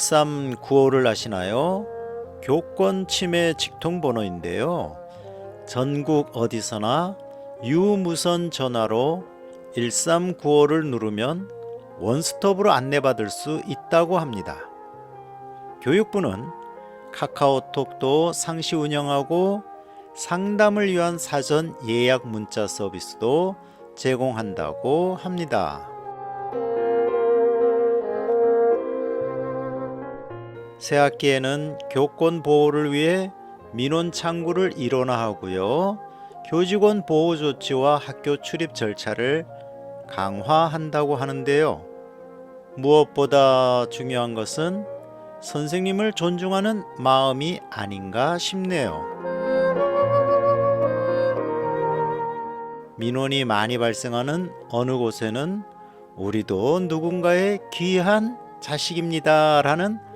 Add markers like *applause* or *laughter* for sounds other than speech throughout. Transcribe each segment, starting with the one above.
1395를 아시나요? 교권 침해 직통 번호인데요. 전국 어디서나 유무선 전화로 1395를 누르면 원스톱으로 안내받을 수 있다고 합니다. 교육부는 카카오톡도 상시 운영하고 상담을 위한 사전 예약 문자 서비스도 제공한다고 합니다. 새 학기에는 교권 보호를 위해 민원 창구를 일원화하고요. 교직원 보호 조치와 학교 출입 절차를 강화한다고 하는데요. 무엇보다 중요한 것은 선생님을 존중하는 마음이 아닌가 싶네요. 민원이 많이 발생하는 어느 곳에는 우리도 누군가의 귀한 자식입니다라는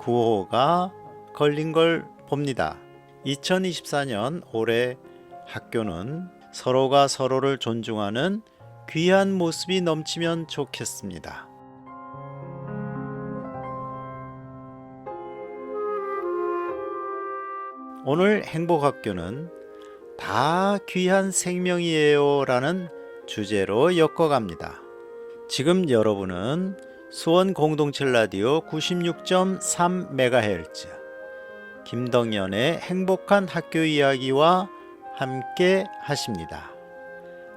구호가 걸린 걸 봅니다. 2024년 올해 학교는 서로가 서로를 존중하는 귀한 모습이 넘치면 좋겠습니다. 오늘 행복학교는 다 귀한 생명이에요 라는 주제로 엮어갑니다. 지금 여러분은 수원 공동체 라디오 96.3MHz 김덕연의 행복한 학교 이야기와 함께 하십니다.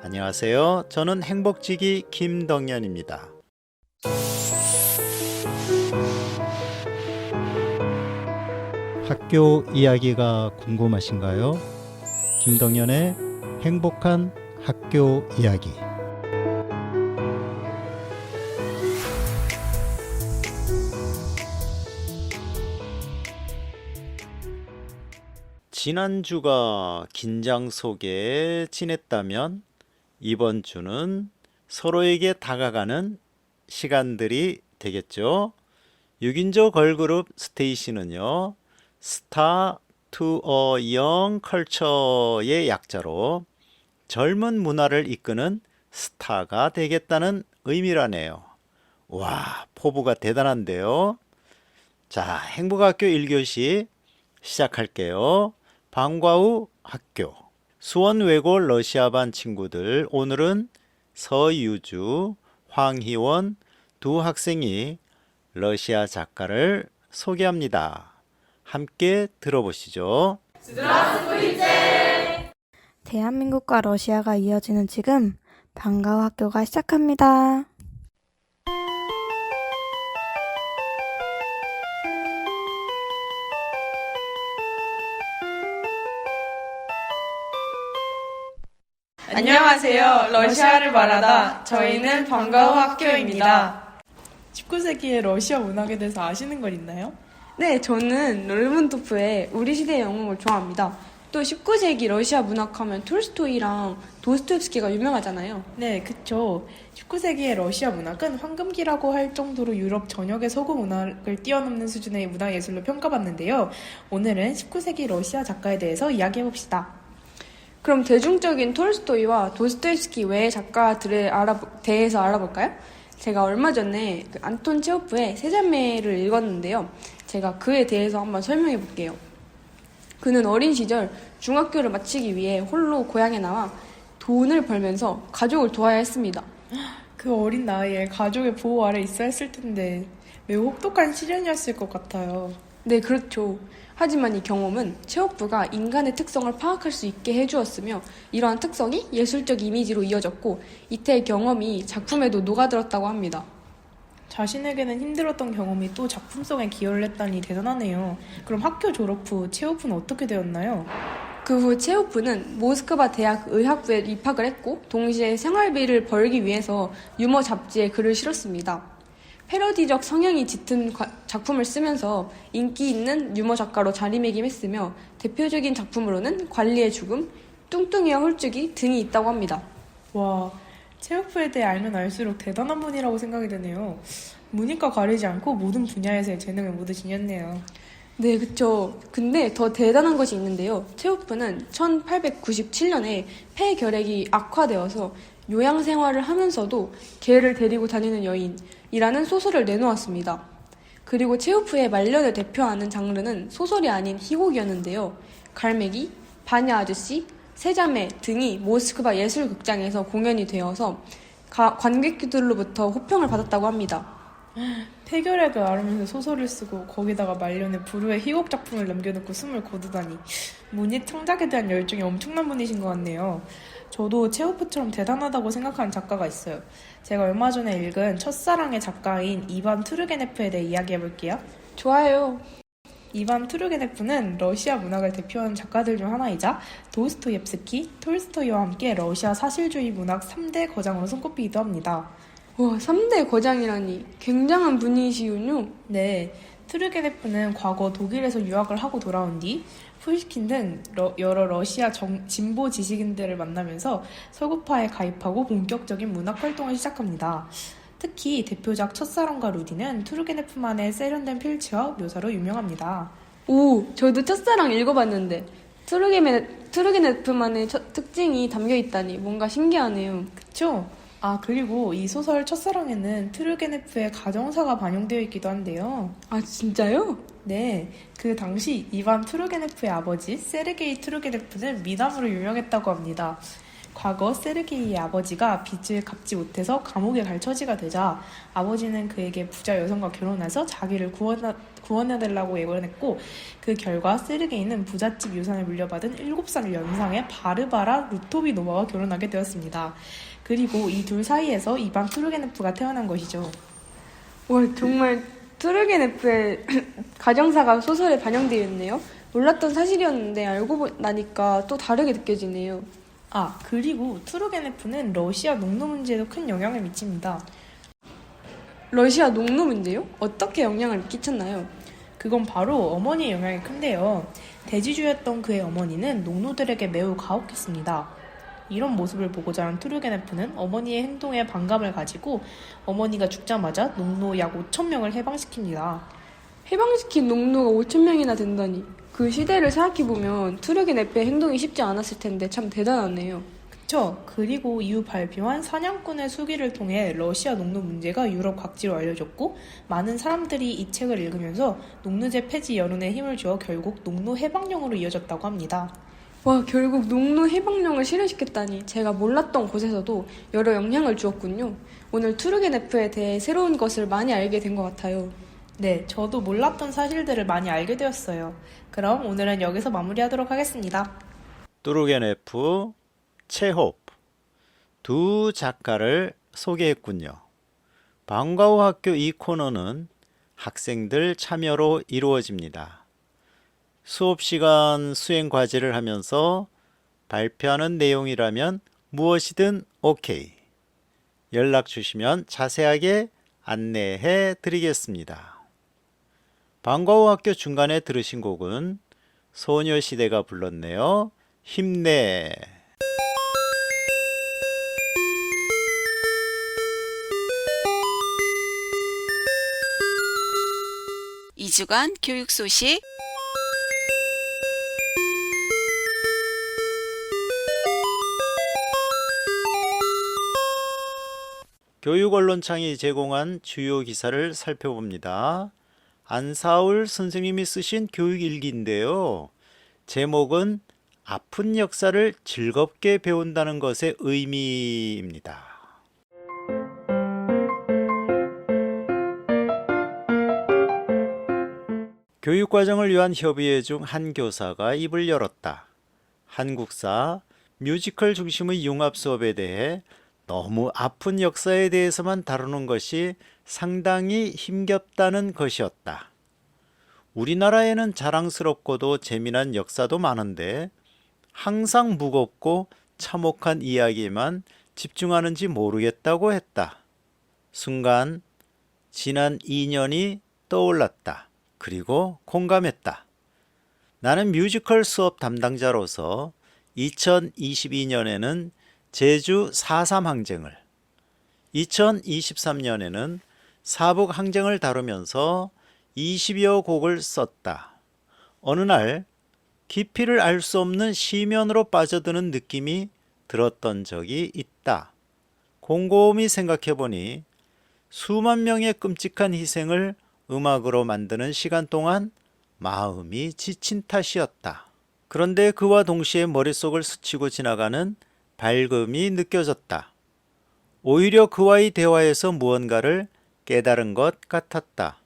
안녕하세요. 저는 행복지기 김덕연입니다. 학교 이야기가 궁금하신가요? 김덕연의 행복한 학교 이야기. 지난주가 긴장 속에 지냈다면 이번 주는 서로에게 다가가는 시간들이 되겠죠. 6인조 걸그룹 스테이시는요. 스타 투어 영 컬처의 약자로 젊은 문화를 이끄는 스타가 되겠다는 의미라네요. 와, 포부가 대단한데요. 자, 행복학교 1교시 시작할게요. 방과후 학교. 수원 외고 러시아반 친구들. 오늘은 서유주, 황희원 두 학생이 러시아 작가를 소개합니다. 함께 들어보시죠. 대한민국과 러시아가 이어지는 지금 방과후 학교가 시작합니다. 안녕하세요. 러시아를 말하다 저희는 방과후 학교입니다. 19세기의 러시아 문학에 대해서 아시는 걸 있나요? 네, 저는 롤문토프의 우리 시대의 영웅을 좋아합니다. 또 19세기 러시아 문학하면 톨스토이랑 도스토옙스키가 유명하잖아요. 네, 그쵸. 19세기의 러시아 문학은 황금기라고 할 정도로 유럽 전역의 서구 문학을 뛰어넘는 수준의 문화예술로 평가받는데요. 오늘은 19세기 러시아 작가에 대해서 이야기해봅시다. 그럼 대중적인 톨스토이와 도스토옙스키 외의 작가들에 알아 대해서 알아볼까요? 제가 얼마 전에 그 안톤 체호프의 세자매를 읽었는데요. 제가 그에 대해서 한번 설명해 볼게요. 그는 어린 시절 중학교를 마치기 위해 홀로 고향에 나와 돈을 벌면서 가족을 도와야 했습니다. 그 어린 나이에 가족의 보호 아래 있어야 했을 텐데 매우 혹독한 시련이었을 것 같아요. 네, 그렇죠. 하지만 이 경험은 체호프가 인간의 특성을 파악할 수 있게 해주었으며 이러한 특성이 예술적 이미지로 이어졌고 이태의 경험이 작품에도 녹아들었다고 합니다. 자신에게는 힘들었던 경험이 또 작품 속에 기여를 했다니 대단하네요. 그럼 학교 졸업 후 체오프는 어떻게 되었나요? 그 후 체호프는 모스크바 대학 의학부에 입학을 했고 동시에 생활비를 벌기 위해서 유머 잡지에 글을 실었습니다. 패러디적 성향이 짙은 과- 작품을 쓰면서 인기 있는 유머 작가로 자리매김했으며 대표적인 작품으로는 관리의 죽음, 뚱뚱이와 홀쭉이 등이 있다고 합니다. 와, 체오프에 대해 알면 알수록 대단한 분이라고 생각이 되네요. 문이과 가리지 않고 모든 분야에서의 재능을 모두 지녔네요. 네, 그쵸. 근데 더 대단한 것이 있는데요. 체오프는 1897년에 폐결핵이 악화되어서 요양 생활을 하면서도 개를 데리고 다니는 여인 이라는 소설을 내놓았습니다. 그리고 체오프의 말년을 대표하는 장르는 소설이 아닌 희곡이었는데요. 갈매기, 바냐 아저씨, 세자매 등이 모스크바 예술극장에서 공연이 되어서 가- 관객들로부터 호평을 받았다고 합니다. *gasps* 태결에도 아르면서 소설을 쓰고 거기다가 말년에 불후의 희곡 작품을 남겨놓고 숨을 거두다니 문예 창작에 대한 열정이 엄청난 분이신 것 같네요. 저도 체오프처럼 대단하다고 생각하는 작가가 있어요. 제가 얼마 전에 읽은 첫사랑의 작가인 이반 투르게네프에 대해 이야기해 볼게요. 좋아요. 이반 투르게네프는 러시아 문학을 대표하는 작가들 중 하나이자 도스토옙스키, 톨스토이와 함께 러시아 사실주의 문학 3대 거장으로 손꼽히기도 합니다. 와, 3대 거장이라니 굉장한 분이시군요. 네, 트르게네프는 과거 독일에서 유학을 하고 돌아온 뒤 푸시킨 등 러- 여러 러시아 정- 진보 지식인들을 만나면서 서구파에 가입하고 본격적인 문학 활동을 시작합니다. 특히 대표작 첫사랑과 루디는 투르게네프만의 세련된 필치와 묘사로 유명합니다. 오, 저도 첫사랑 읽어봤는데 첫- 특징이 담겨 있다니 뭔가 신기하네요. 그쵸? 아, 그리고 이 소설 첫사랑에는 트르게네프의 가정사가 반영되어 있기도 한데요. 아, 진짜요? 네, 그 당시 이반 투르게네프의 아버지 세르게이 투르게네프는 미남으로 유명했다고 합니다. 과거 세르게이의 아버지가 빚을 갚지 못해서 감옥에 갈 처지가 되자 아버지는 그에게 부자 여성과 결혼해서 자기를 구원하, 구원해달라고 예언했고 그 결과 세르게이는 부잣집 유산을 물려받은 7살 연상의 바르바라 루토비노바와 결혼하게 되었습니다. 그리고 이 둘 사이에서 이반 투르게네프가 태어난 것이죠. 와, 정말 트루게네프의 가정사가 소설에 반영되어 있네요. 몰랐던 사실이었는데 알고 보- 나니까 또 다르게 느껴지네요. 아, 그리고 투르게네프는 러시아 농노 문제에도 큰 영향을 미칩니다. 러시아 농노문데요? 어떻게 영향을 끼쳤나요? 그건 바로 어머니의 영향이 큰데요. 대지주였던 그의 어머니는 농노들에게 매우 가혹했습니다. 이런 모습을 보고 자란 투르게네프는 어머니의 행동에 반감을 가지고 어머니가 죽자마자 농노 약 5천 명을 해방시킵니다. 해방시킨 농노가 5천 명이나 된다니. 그 시대를 생각해보면 트루게네프의 행동이 쉽지 않았을 텐데 참 대단하네요. 그쵸? 그리고 이후 발표한 사냥꾼의 수기를 통해 러시아 농노 문제가 유럽 각지로 알려졌고 많은 사람들이 이 책을 읽으면서 농노제 폐지 여론에 힘을 주어 결국 농노 해방령으로 이어졌다고 합니다. 와, 결국 농노 해방령을 실현시켰다니 제가 몰랐던 곳에서도 여러 영향을 주었군요. 오늘 투르게네프에 대해 새로운 것을 많이 알게 된 것 같아요. 네, 저도 몰랐던 사실들을 많이 알게 되었어요. 그럼 오늘은 여기서 마무리하도록 하겠습니다. 뚜르게네프, 체호프 두 작가를 소개했군요. 방과후 학교 이 코너는 학생들 참여로 이루어집니다. 수업 시간 수행 과제를 하면서 발표하는 내용이라면 무엇이든 오케이. 연락 주시면 자세하게 안내해 드리겠습니다. 방과후 학교 중간에 들으신 곡은 소녀시대가 불렀네요. 힘내. 2주간 교육 소식 교육언론창이 제공한 주요 기사를 살펴봅니다. 안사울 선생님이 쓰신 교육일기인데요. 제목은 아픈 역사를 즐겁게 배운다는 것의 의미입니다. 교육과정을 위한 협의회 중 한 교사가 입을 열었다. 한국사 뮤지컬 중심의 융합 수업에 대해 너무 아픈 역사에 대해서만 다루는 것이 상당히 힘겹다는 것이었다. 우리나라에는 자랑스럽고도 재미난 역사도 많은데 항상 무겁고 참혹한 이야기에만 집중하는지 모르겠다고 했다. 순간 지난 2년이 떠올랐다. 그리고 공감했다. 나는 뮤지컬 수업 담당자로서 2022년에는 제주 4.3 항쟁을, 2023년에는 사북 항쟁을 다루면서 20여 곡을 썼다. 어느 날 깊이를 알 수 없는 시면으로 빠져드는 느낌이 들었던 적이 있다. 곰곰이 생각해 보니 수만 명의 끔찍한 희생을 음악으로 만드는 시간 동안 마음이 지친 탓이었다. 그런데 그와 동시에 머릿속을 스치고 지나가는 밝음이 느껴졌다. 오히려 그와의 대화에서 무언가를 깨달은 것 같았다.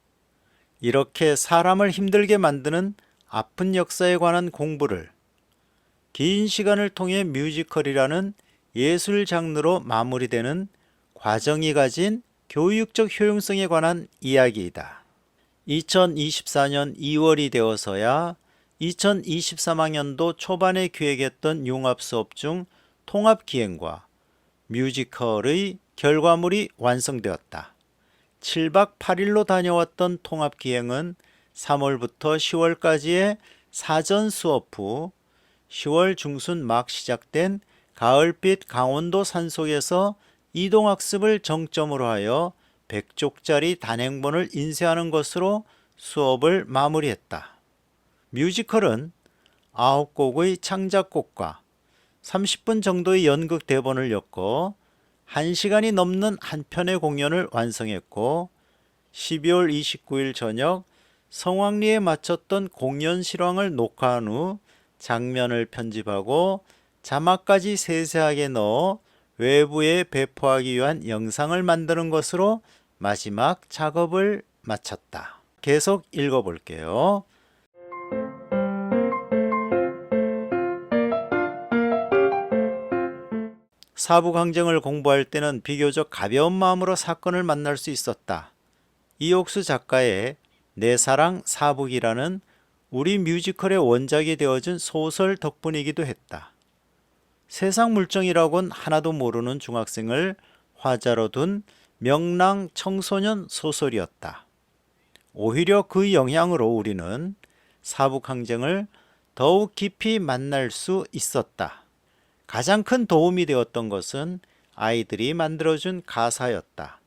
이렇게 사람을 힘들게 만드는 아픈 역사에 관한 공부를 긴 시간을 통해 뮤지컬이라는 예술 장르로 마무리되는 과정이 가진 교육적 효용성에 관한 이야기이다. 2024년 2월이 되어서야 2023학년도 초반에 기획했던 융합 수업 중 통합 기행과 뮤지컬의 결과물이 완성되었다. 7박 8일로 다녀왔던 통합 기행은 3월부터 10월까지의 사전 수업 후 10월 중순 막 시작된 가을빛 강원도 산속에서 이동학습을 정점으로 하여 100쪽짜리 단행본을 인쇄하는 것으로 수업을 마무리했다. 뮤지컬은 9곡의 창작곡과 30분 정도의 연극 대본을 엮어 1시간이 넘는 한 편의 공연을 완성했고 12월 29일 저녁 성황리에 마쳤던 공연 실황을 녹화한 후 장면을 편집하고 자막까지 세세하게 넣어 외부에 배포하기 위한 영상을 만드는 것으로 마지막 작업을 마쳤다. 계속 읽어볼게요. 사부 강정을 공부할 때는 비교적 가벼운 마음으로 사건을 만날 수 있었다. 이옥수 작가의 내 사랑 사북이라는 우리 뮤지컬의 원작이 되어진 소설 덕분이기도 했다. 세상 물정이라곤 하나도 모르는 중학생을 화자로 둔 명랑 청소년 소설이었다. 오히려 그 영향으로 우리는 사북항쟁을 더욱 깊이 만날 수 있었다. 가장 큰 도움이 되었던 것은 아이들이 만들어준 가사였다.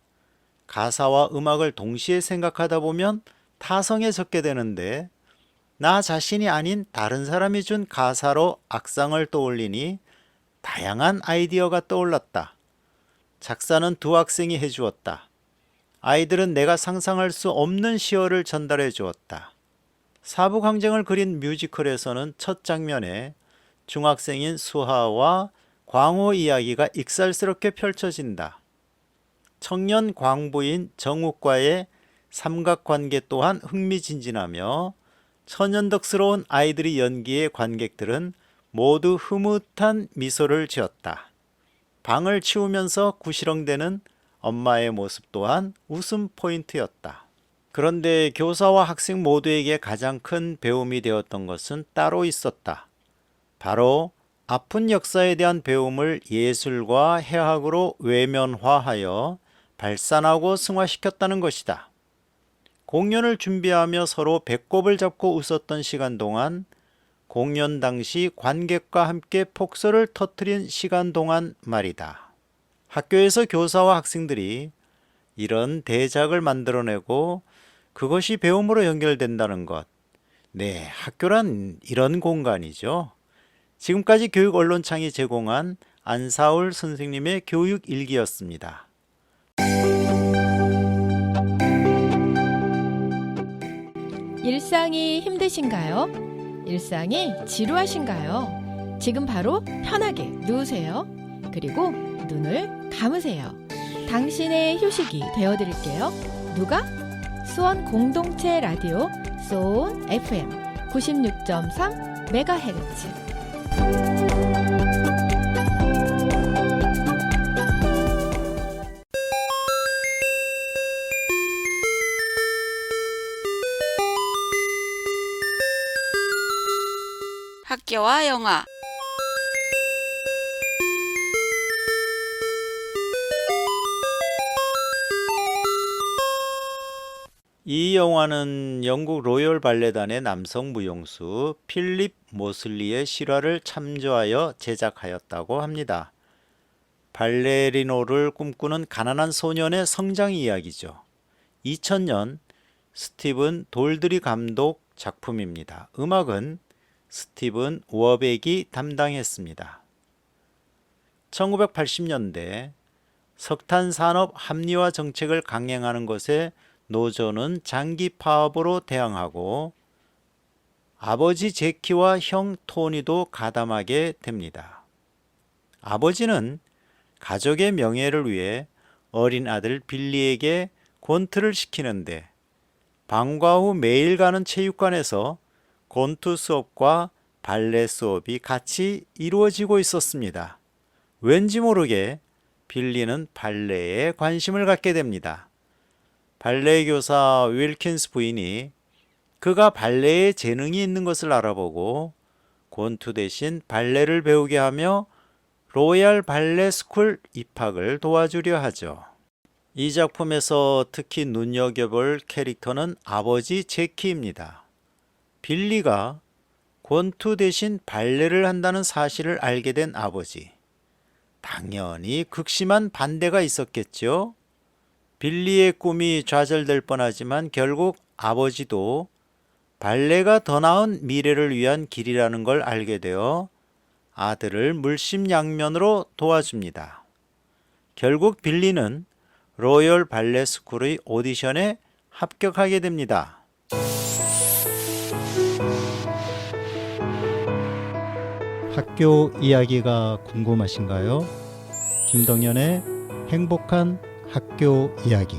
가사와 음악을 동시에 생각하다 보면 타성해졌게 되는데 나 자신이 아닌 다른 사람이 준 가사로 악상을 떠올리니 다양한 아이디어가 떠올랐다. 작사는 두 학생이 해주었다. 아이들은 내가 상상할 수 없는 시어를 전달해 주었다. 사부강정을 그린 뮤지컬에서는 첫 장면에 중학생인 수하와 광호 이야기가 익살스럽게 펼쳐진다. 청년 광부인 정욱과의 삼각관계 또한 흥미진진하며 천연덕스러운 아이들의 연기에 관객들은 모두 흐뭇한 미소를 지었다. 방을 치우면서 구시렁대는 엄마의 모습 또한 웃음 포인트였다. 그런데 교사와 학생 모두에게 가장 큰 배움이 되었던 것은 따로 있었다. 바로 아픈 역사에 대한 배움을 예술과 해학으로 외면화하여 발산하고 승화시켰다는 것이다. 공연을 준비하며 서로 배꼽을 잡고 웃었던 시간 동안 공연 당시 관객과 함께 폭소를 터뜨린 시간 동안 말이다. 학교에서 교사와 학생들이 이런 대작을 만들어내고 그것이 배움으로 연결된다는 것. 네, 학교란 이런 공간이죠. 지금까지 교육 언론창이 제공한 안사울 선생님의 교육 일기였습니다. 일상이 힘드신가요? 일상이 지루하신가요? 지금 바로 편하게 누우세요. 그리고 눈을 감으세요. 당신의 휴식이 되어 드릴게요. 누가? 수원 공동체 라디오 소온 FM 96.3 메가헤르츠. 학교와 영화 이 영화는 영국 로열 발레단의 남성 무용수 필립 모슬리의 실화를 참조하여 제작하였다고 합니다. 발레리노를 꿈꾸는 가난한 소년의 성장 이야기죠. 2000년 스티븐 돌드리 감독 작품입니다. 음악은 스티븐 워백이 담당했습니다. 1980년대 석탄 산업 합리화 정책을 강행하는 것에 노조는 장기 파업으로 대항하고 아버지 제키와 형 토니도 가담하게 됩니다. 아버지는 가족의 명예를 위해 어린 아들 빌리에게 권투를 시키는데 방과 후 매일 가는 체육관에서 권투 수업과 발레 수업이 같이 이루어지고 있었습니다. 왠지 모르게 빌리는 발레에 관심을 갖게 됩니다. 발레 교사 윌킨스 부인이 그가 발레에 재능이 있는 것을 알아보고 권투 대신 발레를 배우게 하며 로얄 발레 스쿨 입학을 도와주려 하죠. 이 작품에서 특히 눈여겨볼 캐릭터는 아버지 제키입니다. 빌리가 권투 대신 발레를 한다는 사실을 알게 된 아버지. 당연히 극심한 반대가 있었겠죠. 빌리의 꿈이 좌절될 뻔하지만 결국 아버지도 발레가 더 나은 미래를 위한 길이라는 걸 알게 되어 아들을 물심양면으로 도와줍니다. 결국 빌리는 로열 발레 스쿨의 오디션에 합격하게 됩니다. 학교 이야기가 궁금하신가요? 김동연의 행복한 학교 이야기.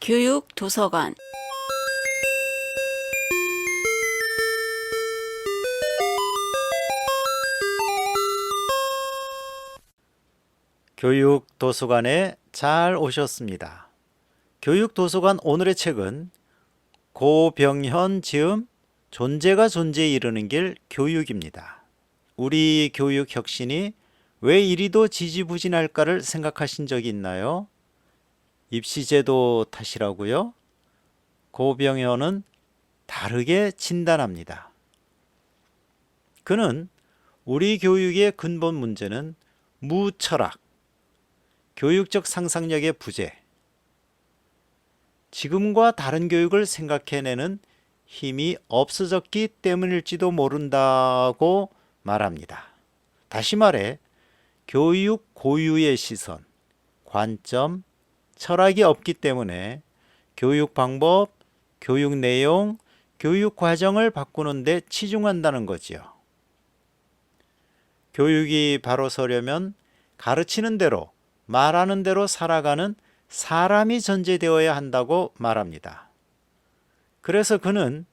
교육 도서관 교육 도서관에 잘 오셨습니다. 교육 도서관 오늘의 책은 고병현 지음 존재가 존재에 이르는 길 교육입니다. 우리 교육 혁신이 왜 이리도 지지부진할까를 생각하신 적이 있나요? 입시제도 탓이라고요? 고병현은 다르게 진단합니다. 그는 우리 교육의 근본 문제는 무철학, 교육적 상상력의 부재, 지금과 다른 교육을 생각해내는 힘이 없어졌기 때문일지도 모른다고 말합니다. 다시 말해, 교육 고유의 시선, 관점, 철학이 없기 때문에 교육 방법, 교육 내용, 교육 과정을 바꾸는데 치중한다는 거지요. 교육이 바로 서려면 가르치는 대로, 말하는 대로 살아가는 사람이 전제되어야 한다고 말합니다. 그래서 그는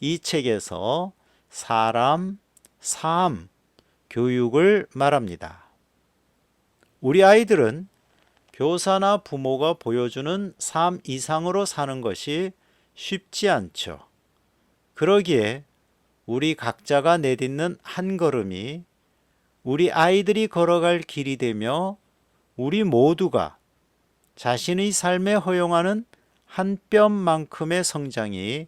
이 책에서 사람, 삶, 교육을 말합니다. 우리 아이들은 교사나 부모가 보여주는 삶 이상으로 사는 것이 쉽지 않죠. 그러기에 우리 각자가 내딛는 한 걸음이 우리 아이들이 걸어갈 길이 되며 우리 모두가 자신의 삶에 허용하는 한 뼘만큼의 성장이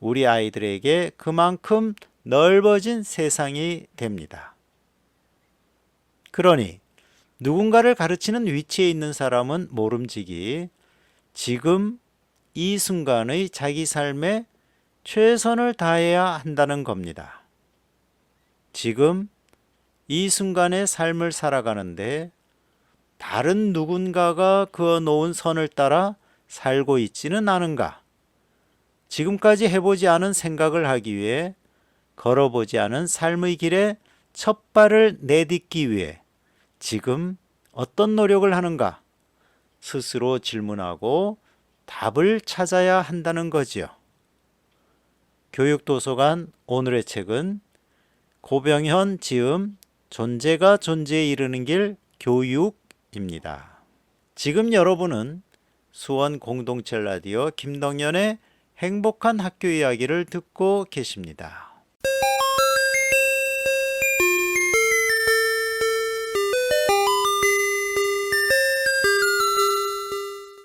우리 아이들에게 그만큼 넓어진 세상이 됩니다. 그러니 누군가를 가르치는 위치에 있는 사람은 모름지기 지금 이 순간의 자기 삶에 최선을 다해야 한다는 겁니다. 지금 이 순간의 삶을 살아가는데 다른 누군가가 그어 놓은 선을 따라 살고 있지는 않은가? 지금까지 해보지 않은 생각을 하기 위해 걸어보지 않은 삶의 길에 첫 발을 내딛기 위해 지금 어떤 노력을 하는가? 스스로 질문하고 답을 찾아야 한다는 거지요. 교육도서관 오늘의 책은 고병현 지음 존재가 존재에 이르는 길 교육 입니다. 지금 여러분은 수원 공동체 라디오 김동연의 행복한 학교 이야기를 듣고 계십니다.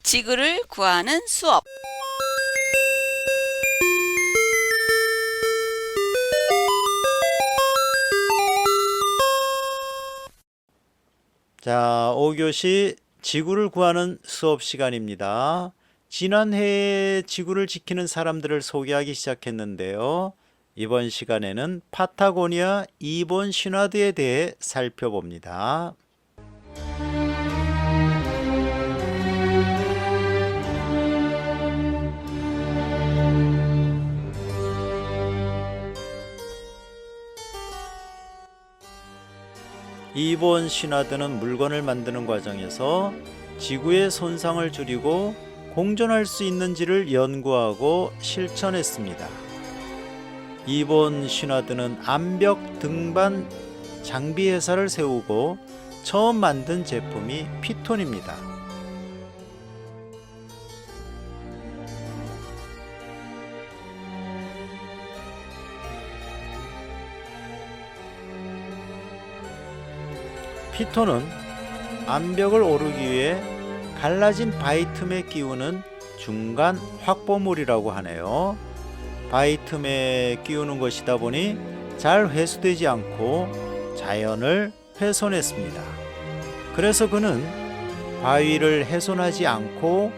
지구를 구하는 수업 자, 5교시 지구를 구하는 수업 시간입니다. 지난해에 지구를 지키는 사람들을 소개하기 시작했는데요. 이번 시간에는 파타고니아 이본 시나드에 대해 살펴봅니다. 이본 시나드는 물건을 만드는 과정에서 지구의 손상을 줄이고 공존할 수 있는지를 연구하고 실천했습니다. 이본 시나드는 암벽 등반 장비 회사를 세우고 처음 만든 제품이 피톤입니다. 피톤은 암벽을 오르기 위해 갈라진 바이틈에 끼우는 중간 확보물이라고 하네요. 바이틈에 끼우는 것이다 보니 잘 회수되지 않고 자연을 훼손했습니다. 그래서 그는 바위를 훼손하지 않고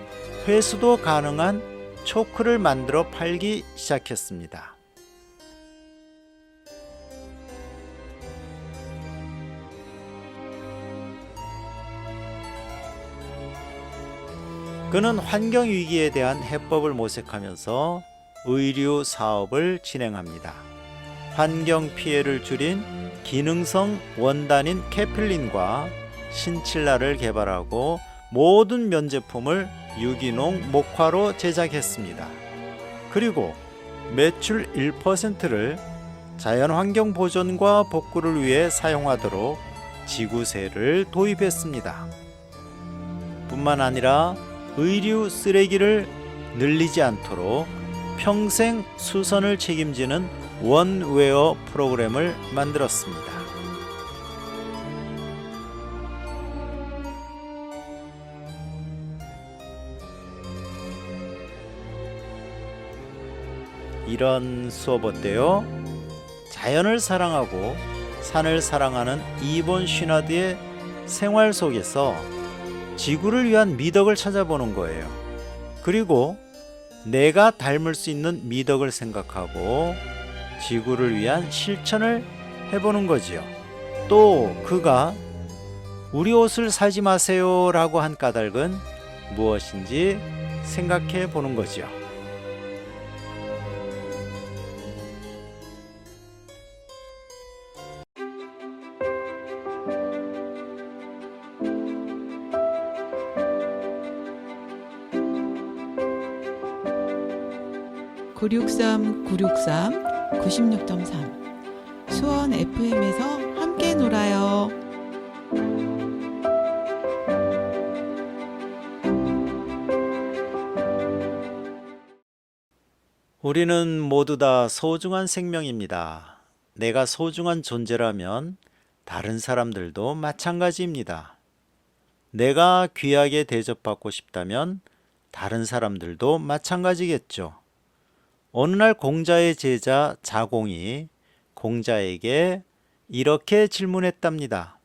회수도 가능한 초크를 만들어 팔기 시작했습니다. 그는 환경 위기에 대한 해법을 모색하면서 의류 사업을 진행합니다. 환경 피해를 줄인 기능성 원단인 캐필린과 신칠라를 개발하고 모든 면제품을 유기농 목화로 제작했습니다. 그리고 매출 1%를 자연환경 보존과 복구를 위해 사용하도록 지구세를 도입했습니다. 뿐만 아니라 의류 쓰레기를 늘리지 않도록 평생 수선을 책임지는 원웨어 프로그램을 만들었습니다. 이런 수업 어때요? 자연을 사랑하고 산을 사랑하는 이본 쉬나드의 생활 속에서 지구를 위한 미덕을 찾아보는 거예요. 그리고 내가 닮을 수 있는 미덕을 생각하고 지구를 위한 실천을 해보는 거지요. 또 그가 우리 옷을 사지 마세요 라고 한 까닭은 무엇인지 생각해 보는 거지요. (963) (963) (96.3) 수원 FM에서 함께 놀아요. 우리는 모두 다 소중한 생명입니다. 내가 소중한 존재라면 다른 사람들도 마찬가지입니다. 내가 귀하게 대접받고 싶다면 다른 사람들도 마찬가지겠죠. 어느 날 공자의 제자 자공이 공자에게 이렇게 질문했답니다.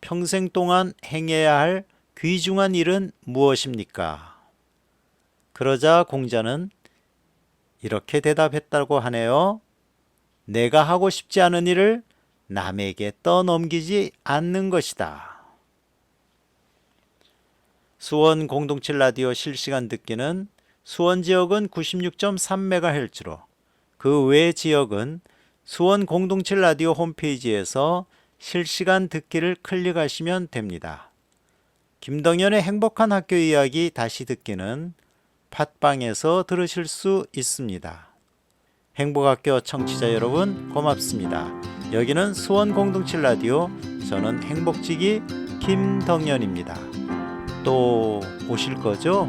평생 동안 행해야 할 귀중한 일은 무엇입니까? 그러자 공자는 이렇게 대답했다고 하네요. 내가 하고 싶지 않은 일을 남에게 떠넘기지 않는 것이다. 수원 공동체 라디오 실시간 듣기는 수원 지역은 96.3MHz로 그 외 지역은 수원 공동체 라디오 홈페이지에서 실시간 듣기를 클릭하시면 됩니다. 김덕연의 행복한 학교 이야기 다시 듣기는 팟빵에서 들으실 수 있습니다. 행복학교 청취자 여러분 고맙습니다. 여기는 수원 공동체 라디오 저는 행복지기 김덕연입니다. 또 오실 거죠?